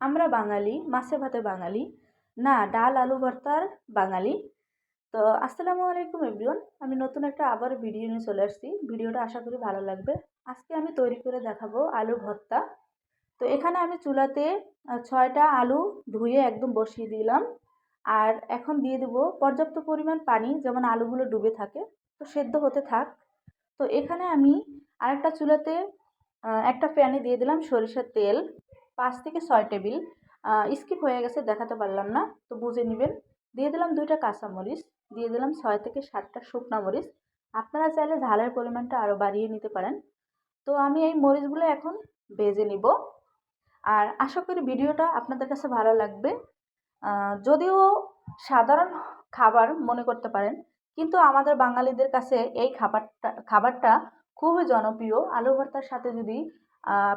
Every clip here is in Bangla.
আমরা বাঙালি, মাছে ভাতে বাঙালি। না, ডাল, আলু ভর্তার বাঙালি। তো, আসসালামু আলাইকুম এভরিওয়ান। আমি নতুন একটা আবার ভিডিও নিয়ে চলে আসছি। ভিডিওটা আশা করি ভালো লাগবে। আজকে আমি তৈরি করে দেখাবো আলু ভর্তা। তো, এখানে আমি চুলাতে ছয়টা আলু ধুয়ে একদম বসিয়ে দিলাম। আর এখন দিয়ে দেবো পর্যাপ্ত পরিমাণ পানি, যেমন আলুগুলো ডুবে থাকে। তো, সেদ্ধ হতে থাক। তো, এখানে আমি আরেকটা চুলাতে একটা প্যানে দিয়ে দিলাম সরিষার তেল। পাঁচ থেকে ছয় টেবিল। স্কিপ হয়ে গেছে, দেখাতে পারলাম না, তো বুঝে নেবেন। দিয়ে দিলাম দুইটা কাঁচামরিচ, দিয়ে দিলাম ছয় থেকে সাতটা শুকনা মরিচ। আপনারা চাইলে ঝালের পরিমাণটা আরও বাড়িয়ে নিতে পারেন। তো আমি এই মরিচগুলো এখন ভেজে নিব। আর আশা করি ভিডিওটা আপনাদের কাছে ভালো লাগবে। যদিও সাধারণ খাবার মনে করতে পারেন, কিন্তু আমাদের বাঙালিদের কাছে এই খাবারটা খাবারটা খুবই জনপ্রিয়। আলু ভর্তার সাথে যদি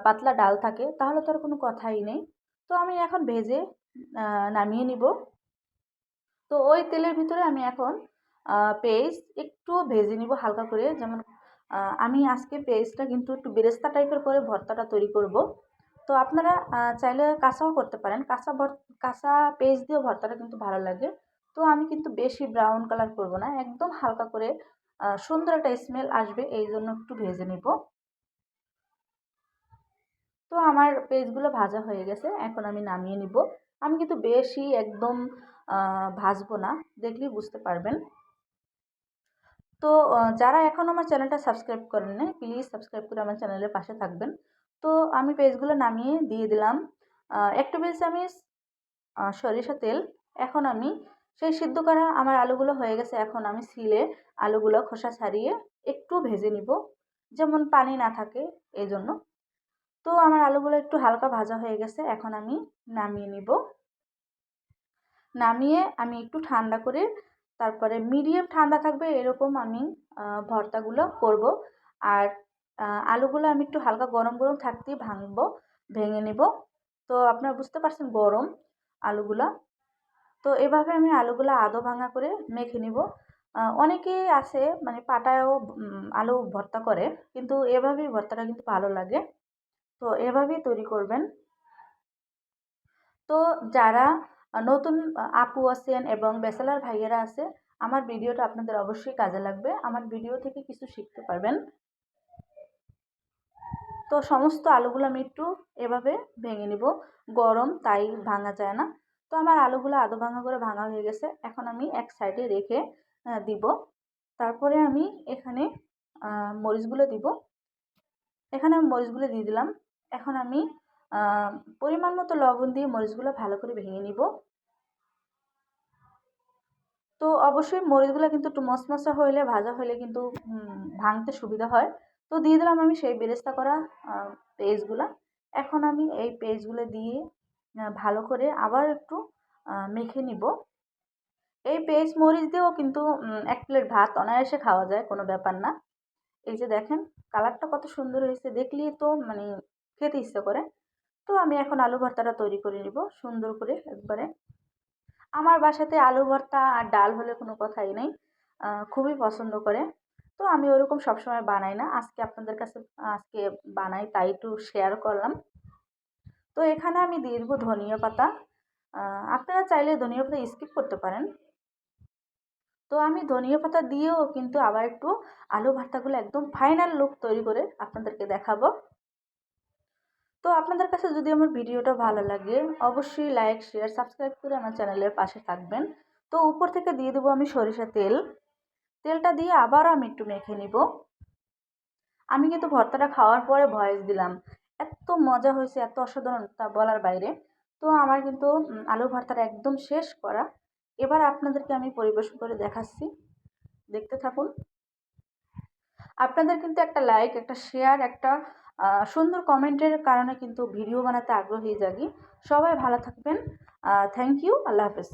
পাতলা ডাল থাকে, তাহলে তো আর কোনো কথাই নেই। তো আমি এখন ভেজে নামিয়ে নিব। তো ওই তেলের ভিতরে আমি এখন পেস্ট একটু ভেজে নিব হালকা করে। যেমন আমি আজকে পেস্টটা কিন্তু একটু বেরেস্তা টাইপের করে ভর্তাটা তৈরি করব। তো আপনারা চাইলে কাঁচাও করতে পারেন। কাঁচা ভর, কাঁচা পেস্ট দিয়েও ভর্তাটা কিন্তু ভালো লাগে। তো আমি কিন্তু বেশি ব্রাউন কালার করব না। একদম হালকা করে সুন্দর একটা স্মেল আসবে, এই জন্য একটু ভেজে নিব। আমার পেজগুলো ভাজা হয়ে গেছে, এখন আমি নামিয়ে নিব। আমি কিন্তু বেশি একদম ভাজবো না, দেখলেই বুঝতে পারবেন। তো যারা এখন আমার চ্যানেলটা সাবস্ক্রাইব করেন না প্লিজ সাবস্ক্রাইব করে আমার চ্যানেলের পাশে থাকবেন। তো, আমি পেজগুলো নামিয়ে দিয়ে দিলাম। এক টেবিল চামিচ সরিষা তেল। এখন আমি সেই সিদ্ধ করা আমার আলুগুলো হয়ে গেছে, এখন আমি সিলে আলুগুলো খোসা ছাড়িয়ে একটু ভেজে নিব। যেমন পানি না থাকে এই জন্য তো আমার আলুগুলো একটু হালকা ভাজা হয়ে গেছে, এখন আমি নামিয়ে নিব। নামিয়ে আমি একটু ঠান্ডা করে তারপরে মিডিয়াম ঠান্ডা থাকবে এরকম আমি ভর্তাগুলো করব। আর আলুগুলো আমি একটু হালকা গরম গরম থাকতেই ভাঙবো, ভেঙে নেব। তো আপনারা বুঝতে পারছেন গরম আলুগুলা। তো এভাবে আমি আলুগুলো আদো ভাঙা করে মেখে নিব। অনেকেই আছে মানে পাটায়ও আলু ভর্তা করে, কিন্তু এভাবেই ভর্তাটা কিন্তু ভালো লাগে। তো এভাবেই তৈরি করবেন। তো যারা নতুন আপু আছেন এবং ব্যাচেলার ভাইয়েরা আছে, আমার ভিডিওটা আপনাদের অবশ্যই কাজে লাগবে। আমার ভিডিও থেকে কিছু শিখতে পারবেন। তো সমস্ত আলুগুলো আমি একটু এভাবে ভেঙে নিব। গরম, তাই ভাঙা যায় না। তো আমার আলুগুলো আদো ভাঙা করে ভাঙা হয়ে গেছে। এখন আমি এক সাইডে রেখে দিব। তারপরে আমি এখানে মরিচগুলো দিব। এখানে আমি মরিচগুলো দিয়ে দিলাম। এখন আমি পরিমাণ মতো লবণ দিয়ে মরিচগুলো ভালো করে ভেঙে নিব। তো অবশ্যই মরিচগুলো কিন্তু একটু মশমশা হইলে, ভাজা হইলে কিন্তু ভাঙতে সুবিধা হয়। তো দিয়ে দিলাম আমি সেই বেরেস্তা করা পেস্টগুলো এখন আমি এই পেস্টগুলো দিয়ে ভালো করে আবার একটু মেখে নিব। এই পেস্ট মরিচ দিয়েও কিন্তু এক প্লেট ভাত অনায়াসে খাওয়া যায়, কোনো ব্যাপার না। এই যে দেখেন, কালারটা কত সুন্দর হয়েছে। দেখলেই তো মানে খেতে ইচ্ছে করে। তো আমি এখন আলু ভর্তাটা তৈরি করে নিব, সুন্দর করে একবারে। আমার বাসাতে আলু ভর্তা আর ডাল হলে কোনো কথাই নেই খুবই পছন্দ করে। তো আমি ওরকম সবসময় বানাই না। আজকে আপনাদের কাছে, আজকে বানাই, তাই একটু শেয়ার করলাম। তো এখানে আমি দিয়ে দেবো ধনিয়া পাতা। আপনারা চাইলে ধনিয়া পাতা স্কিপ করতে পারেন। তো আমি ধনিয়া পাতা দিয়েও কিন্তু আবার একটু আলু ভর্তাগুলো একদম ফাইনাল লুক তৈরি করে আপনাদেরকে দেখাবো। তো আপনাদের কাছে যদি আমার ভিডিওটা ভালো লাগে, অবশ্যই লাইক শেয়ার সাবস্ক্রাইব করে আমার চ্যানেলের পাশে থাকবেন। তো উপর থেকে দিয়ে দেবো আমি সরিষা তেল। তেলটা দিয়ে আবারও আমি একটু মেখে নিব। আমি কিন্তু ভর্তাটা খাওয়ার পরে ভয়েস দিলাম। এত মজা হয়েছে, এত অসাধারণ তা বলার বাইরে। তো আমার কিন্তু আলু ভর্তাটা একদম শেষ করা। এবার আপনাদেরকে আমি পরিবেশন করে দেখাচ্ছি। দেখতে থাকুন। আপনাদের কিন্তু একটা লাইক একটা শেয়ার একটা সুন্দর কমেন্টের কারণে কিন্তু ভিডিও বানাতে আগ্রহী জাগি। সবাই ভালো থাকবেন। থ্যাংক ইউ আল্লাহ হাফেজ।